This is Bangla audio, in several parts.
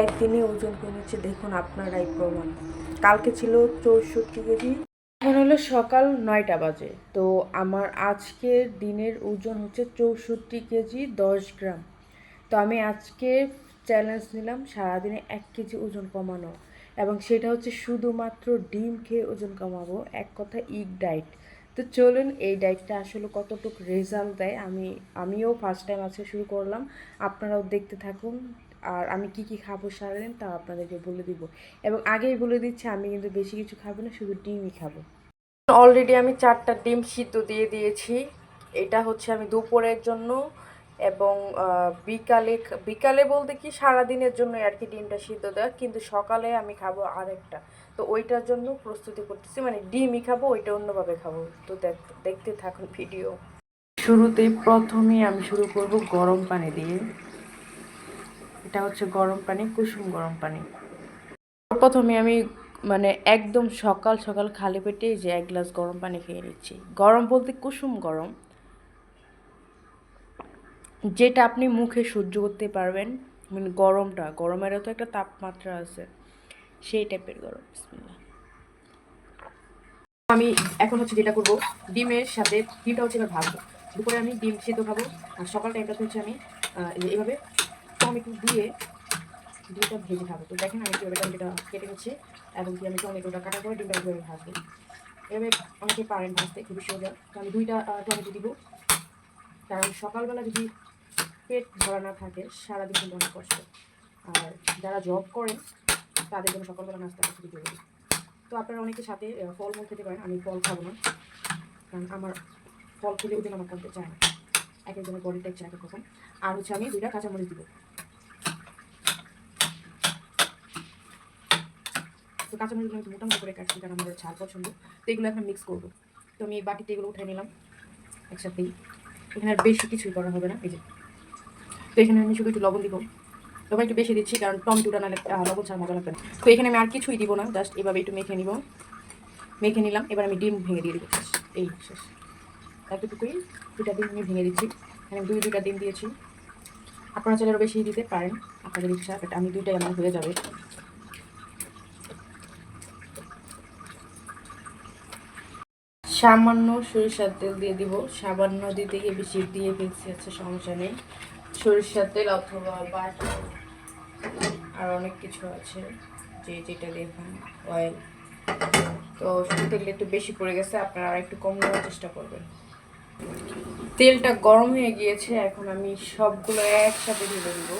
একদিনে ওজন কমেছে, দেখুন আপনারাই প্রমাণ। কালকে ছিল চৌষট্টি কেজি। এখন হলো সকাল নয়টা বাজে। তো আমার আজকের দিনের ওজন হচ্ছে চৌষট্টি কেজি দশ গ্রাম। তো আমি আজকে চ্যালেঞ্জ নিলাম সারাদিনে এক কেজি ওজন কমানো। এবং সেটা হচ্ছে শুধুমাত্র ডিম খেয়ে ওজন কমাবো, এক কথা ইগ ডায়েট তো চলুন, এই ডায়েটটা আসলে কতটুকু রেজাল্ট দেয়, আমি, আমিও ফার্স্ট টাইম আজকে শুরু করলাম। আপনারাও দেখতে থাকুন। আর আমি কি কি খাব সারাদিন তা আপনাদেরকে বলে দিব। এবং আগেই বলে দিচ্ছি আমি কিন্তু বেশি কিছু খাব না শুধু ডিমই খাব। অলরেডি আমি চারটা ডিম সিদ্ধ দিয়ে দিয়েছি। এটা হচ্ছে আমি দুপুরের জন্য এবং বিকালে বিকালে বলতে কি সারাদিনের জন্য আর কি ডিমটা সিদ্ধ দেওয়া কিন্তু সকালে আমি খাব আরেকটা। তো ওইটার জন্য প্রস্তুতি করতেছি মানে ডিমই খাব ওইটা অন্যভাবে খাব। তো দেখ- দেখতে থাকুন ভিডিও। শুরুতেই প্রথমে আমি শুরু করব গরম পানি দিয়ে। এটা হচ্ছে গরম পানি কুসুম গরম পানি। প্রথমে আমি মানে একদম সকাল সকাল খালি পেটে যে এক গ্লাস গরম পানি খেয়ে নিচ্ছি। গরম বলতে কুসুম গরম। যেটা আপনি মুখে সহ্য করতে পারবেন মানে গরমটা গরমেরও তো একটা তাপমাত্রা আছে সেই টাইপের গরম আমি এখন হচ্ছে যেটা করব ডিমের সাথে ডিমটা হচ্ছে এবার দুপুরে আমি ডিম সিদ্ধ খাব আর সকাল টাইমটাতে হচ্ছে আমি আহ, টমেটো দিয়ে ডিমটা ভেজে খাব তো দেখেন আমি কীভাবে টমেটোটা কেটে নিচ্ছি এবং কি আমি টমেটোটা কাটা করে ডিমটা কীভাবে ভাজবো। এভাবে অনেকে পারেন ভাজতে, খুবই সোজা। তো আমি দুইটা টমেটো দিব। কারণ সকালবেলা যদি পেট ভরা না থাকে, সারাদিন কিন্তু অনেক কষ্ট। আর যারা জব করেন, তাদের জন্য সকালবেলা নাস্তা খুবই জরুরি। তো আপনারা অনেকের সাথে ফলমূল খেতে পারেন, আমি ফল খাব না। কারণ আমার ফল খেলে ওজন আমার কমতে চায় না। এক একজনের বডি টাইপ এক এক রকম। আর হচ্ছে আমি দুইটা কাঁচামরিচ দিব। তো কাঁচামরিচগুলো একটু মোটা মোটা করে কাটছি কারণ আমার ঝাল পছন্দ। তো এগুলো এখন মিক্স করব। তো আমি বাটিতে এগুলো উঠে নিলাম একসাথেই। এখানে আর বেশি কিছুই করা হবে না এই যে। তো এখানে আমি শুধু একটু লবণ দিব। লবণ একটু বেশি দিচ্ছি কারণ টমেটোটা আহ, লবণ ছাড়া মজা লাগবে না। তো এখানে আমি আর কিছুই দিব না জাস্ট এভাবে একটু মেখে নিব। মেখে নিলাম এবার আমি ডিম ভেঙে দিয়ে দিব এই শেষ। এতটুকুই। দুটা ডিম আমি ভেঙে দিচ্ছি। এখানে দুই দুটা ডিম দিয়েছি। আপনারা চাইলে বেশি দিতে পারেন আপনাদের ইচ্ছা বাট আমি দুইটাই আমার হয়ে যাবে। সামান্য সরিষার তেল দিয়ে দিব। সামান্য দিতে গিয়ে বেশি দিয়ে ফেলছি আছে সমস্যা নেই। সরিষার তেল অথবা বাটার আর অনেক কিছু আছে, যে যেটা দেখুন অয়েল তো তেল একটু বেশি পড়ে গেছে, আপনারা আর একটু কম নেওয়ার চেষ্টা করবেন। তেলটা গরম হয়ে গিয়েছে, এখন আমি সবগুলো একসাথে ঢেলে দেবো।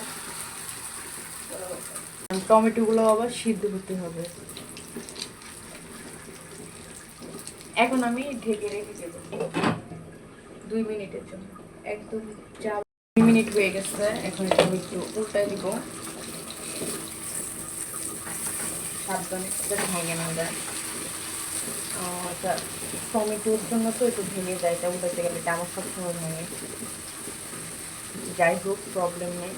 টমেটোগুলো আবার সিদ্ধ করতে হবে। এখন আমি ঢেকে রেখে দেবো। দুই মিনিটের জন্য। একদম যা দুই মিনিট হয়ে গেছে, এখন এটা আমি একটু উল্টাই দিব। সাবধানে ভেঙে না যায়। টমেটোর জন্য তো একটু ভেঙে যায়, এটা উল্টাতে গেলে এটা আমার সবসময় ভেঙে। যাই হোক প্রবলেম নেই।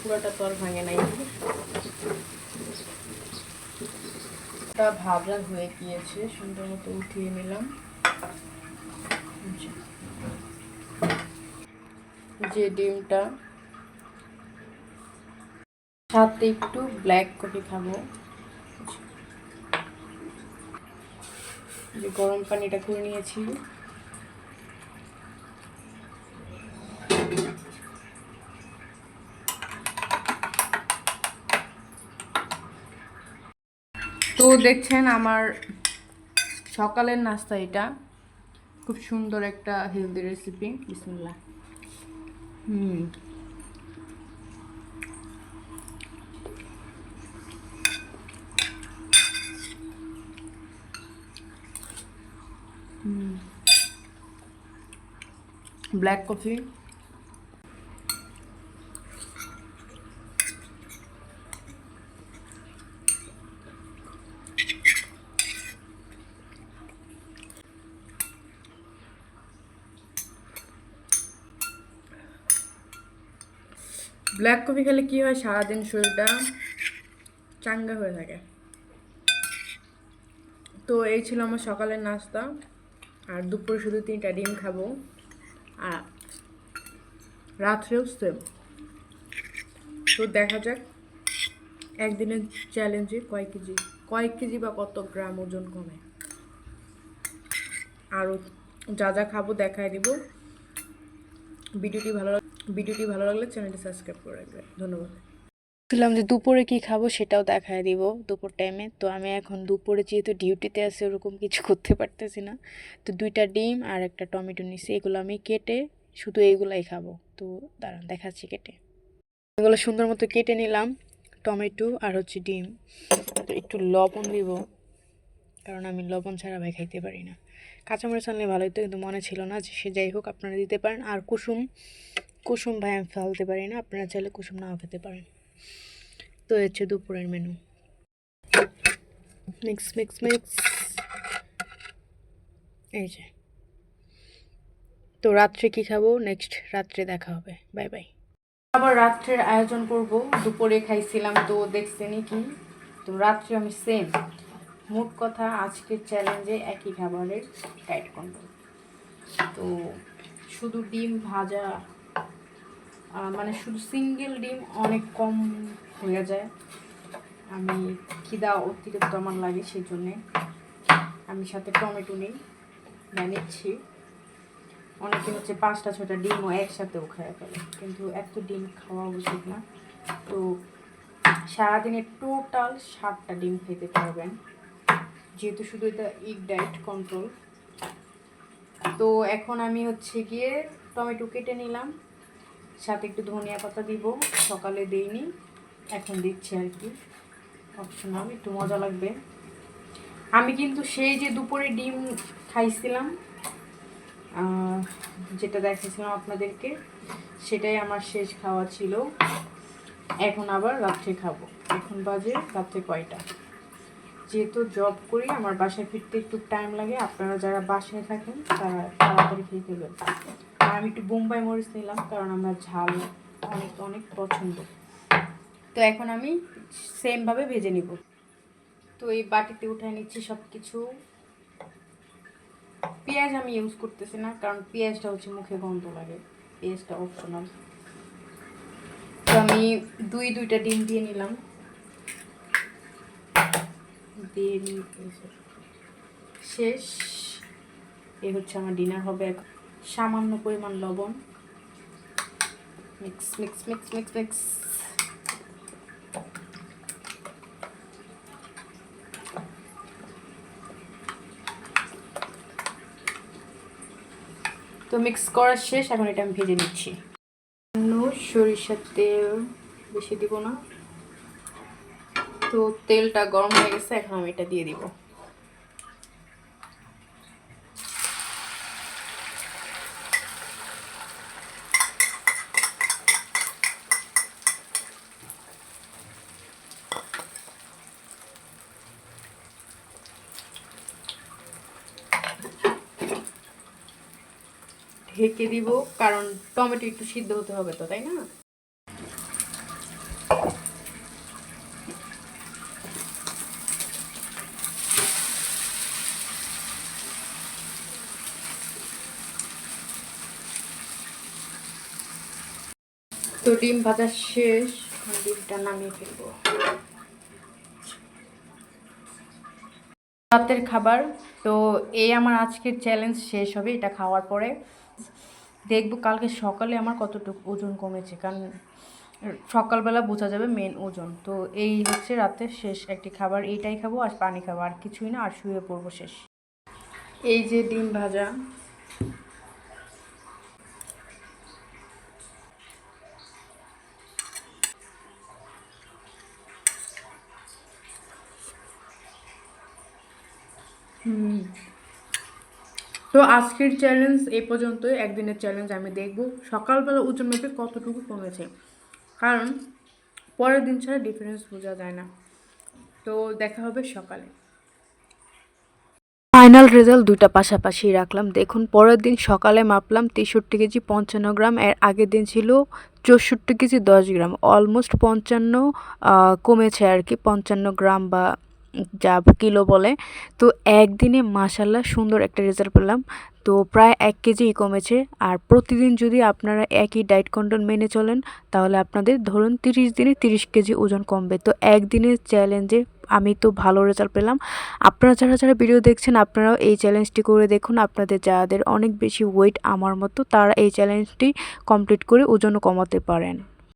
পুরোটা তো আর ভাঙে নাই। টা ভাজা হয়ে গিয়েছে, সুন্দর মতো উঠিয়ে নিলাম। যে ডিমটা সাথে একটু ব্ল্যাক কফি খাব। যে গরম পানিটা করে নিয়েছি তো দেখছেন আমার সকালের নাস্তা এটা। খুব সুন্দর একটা হেলদি রেসিপি বিসমুল্লাহ। হুম। ব্ল্যাক কফি ব্ল্যাক কফি খেলে কি হয়? সারাদিন শরীরটা চাঙ্গা হয়ে থাকে। তো এই ছিল আমার সকালের নাস্তা। আর দুপুরে শুধু তিনটা ডিম খাব। আর রাত্রেও সেম তো দেখা যাক। একদিনের চ্যালেঞ্জে কয় কেজি কয় কেজি বা কত গ্রাম ওজন কমে। আরও যা যা খাব দেখায় দিব। ভিডিওটি ভালো ভিডিওটি ভালো লাগলে চ্যানেলটি সাবস্ক্রাইব করে রাখবেন ধন্যবাদ। বলছিলাম যে দুপুরে কি খাব সেটাও দেখায় দিব দুপুর টাইমে তো আমি এখন দুপুরে যেহেতু ডিউটিতে আছি, ওরকম কিছু করতে পারতেছি না। তো দুইটা ডিম আর একটা টমেটো নিছি এগুলো আমি কেটে শুধু এইগুলাই খাব। তো দাঁড়ান, দেখাচ্ছি কেটে। এগুলো সুন্দর মতো কেটে নিলাম, টমেটো আর হচ্ছে ডিম। তো একটু লবণ দিব, কারণ আমি লবণ ছাড়া ভাই খাইতে পারি না। কাঁচামরিচ আনলে ভালোই তো কিন্তু মনে ছিল না যে সে যাই হোক, আপনারা দিতে পারেন। আর কুসুম কুসুম ভাই আমি ফেলতে পারি না, আপনারা চাইলে কুসুম নাও খেতে পারেন। তো হচ্ছে দুপুরের মেনু মিক্স মিক্স মিক্স এই যে। তো রাত্রে কি খাব? নেক্সট রাত্রে দেখা হবে। বাই বাই আবার রাত্রের আয়োজন করব। দুপুরে খাইছিলাম তো দেখছেনই কি? তো রাত্রে আমি সেম মোট কথা আজকের চ্যালেঞ্জে একই খাবারের ডায়েট কন্ট্রোল তো শুধু ডিম ভাজা মানে শুধু সিঙ্গেল ডিম অনেক কম হয়ে যায়। আমি খিদা অতিরিক্ত আমার লাগে সেই জন্যে আমি সাথে টমেটো নিই নিচ্ছি। অনেকে হচ্ছে পাঁচটা ছটা ডিমও একসাথেও খায় ফেলে, কিন্তু এত ডিম খাওয়া উচিত না। তো সারাদিনে টোটাল সাতটা ডিম খেতে পারবেন। যেহেতু শুধু এটা ইগ ডায়েট কন্ট্রোল তো এখন আমি হচ্ছে গিয়ে টমেটো কেটে নিলাম। সাথে একটু ধনিয়া পাতা দিব। সকালে দিইনি, এখন দিচ্ছি আর কি। অপশনাল একটু মজা লাগবে। আমি কিন্তু সেই যে দুপুরে ডিম খাইছিলাম যেটা দেখাইছিলাম আপনাদেরকে, সেটাই আমার শেষ খাওয়া ছিল। এখন আবার রাত্রে খাব। এখন বাজে রাত্রে কয়টা? যেহেতু জব করি, আমার বাসায় ফিরতে একটু টাইম লাগে। আপনারা যারা বাসায় থাকেন, তারা তাড়াতাড়ি খেয়ে ফেলবেন। আমি একটু বোম্বাই মরিচ নিলাম, কারণ আমার ঝাল অনেক অনেক পছন্দ। তো এখন আমি সেমভাবে ভেজে নিব। তো এই বাটিতে উঠায় নিচ্ছি সব কিছু পেঁয়াজ আমি ইউজ করতেছি না, কারণ পেঁয়াজটা হচ্ছে মুখে গন্ধ লাগে। পেঁয়াজটা অপশনাল তো আমি দুই দুইটা ডিম দিয়ে নিলাম। দিয়ে শেষ। এ হচ্ছে আমার ডিনার হবে এখন। সামান্য পরিমাণ লবণ। Mix mix mix mix mix তো মিক্স করা শেষ, এখন এটা আমি ভেজে নিচ্ছি। সরিষার তেল বেশি দিব না। তো তেলটা গরম হয়ে গেছে, এখন আমি এটা দিয়ে দিব। ঢেকে দিব, কারণ টমেটো একটু সিদ্ধ হতে হবে তো, তাই না? তো ডিম ভাজা শেষ ডিমটা নামিয়ে ফেলব। রাতের খাবার, তো এই আমার আজকের চ্যালেঞ্জ শেষ হবে, এটা খাওয়ার পরে। দেখব কালকে সকালে আমার কতটুকু ওজন কমেছে, কারণ সকালবেলা বোঝা যাবে মেন ওজন। তো এই হচ্ছে রাতের শেষ একটি খাবার, এইটাই খাব আর পানি খাব, আর কিছুই না, আর শুয়ে পড়ব শেষ। এই যে ডিম ভাজা। হুম। তো আজকের চ্যালেঞ্জ এই পর্যন্তই। একদিনের চ্যালেঞ্জ আমি দেখব। সকালবেলা ওজন মেপে কতটুকু কমেছে। কারণ পরের দিন ছাড়া ডিফারেন্স বোঝা যায় না। তো দেখা হবে সকালে। ফাইনাল রেজাল্ট দুটা পাশাপাশি রাখলাম। দেখুন, পরের দিন সকালে মাপলাম তেষট্টি কেজি পঞ্চান্ন গ্রাম। এর আগের দিন ছিল চৌষট্টি কেজি দশ গ্রাম। অলমোস্ট পঞ্চান্ন কমেছে আর কি। পঞ্চান্ন গ্রাম বা যা কিলো বলে। তো একদিনে মাসাল্লাহ সুন্দর একটা রেজাল্ট পেলাম। তো প্রায় এক কেজিই কমেছে। আর প্রতিদিন যদি আপনারা একই ডায়েট কন্ট্রোল মেনে চলেন, তাহলে আপনাদের ধরুন তিরিশ দিনে তিরিশ কেজি ওজন কমবে। তো একদিনের চ্যালেঞ্জে আমি তো ভালো রেজাল্ট পেলাম। আপনারা যারা যারা ভিডিও দেখছেন, আপনারাও এই চ্যালেঞ্জটি করে দেখুন। আপনাদের যাদের অনেক বেশি ওয়েট আমার মতো, তারা এই চ্যালেঞ্জটি কমপ্লিট করে ওজনও কমাতে পারেন।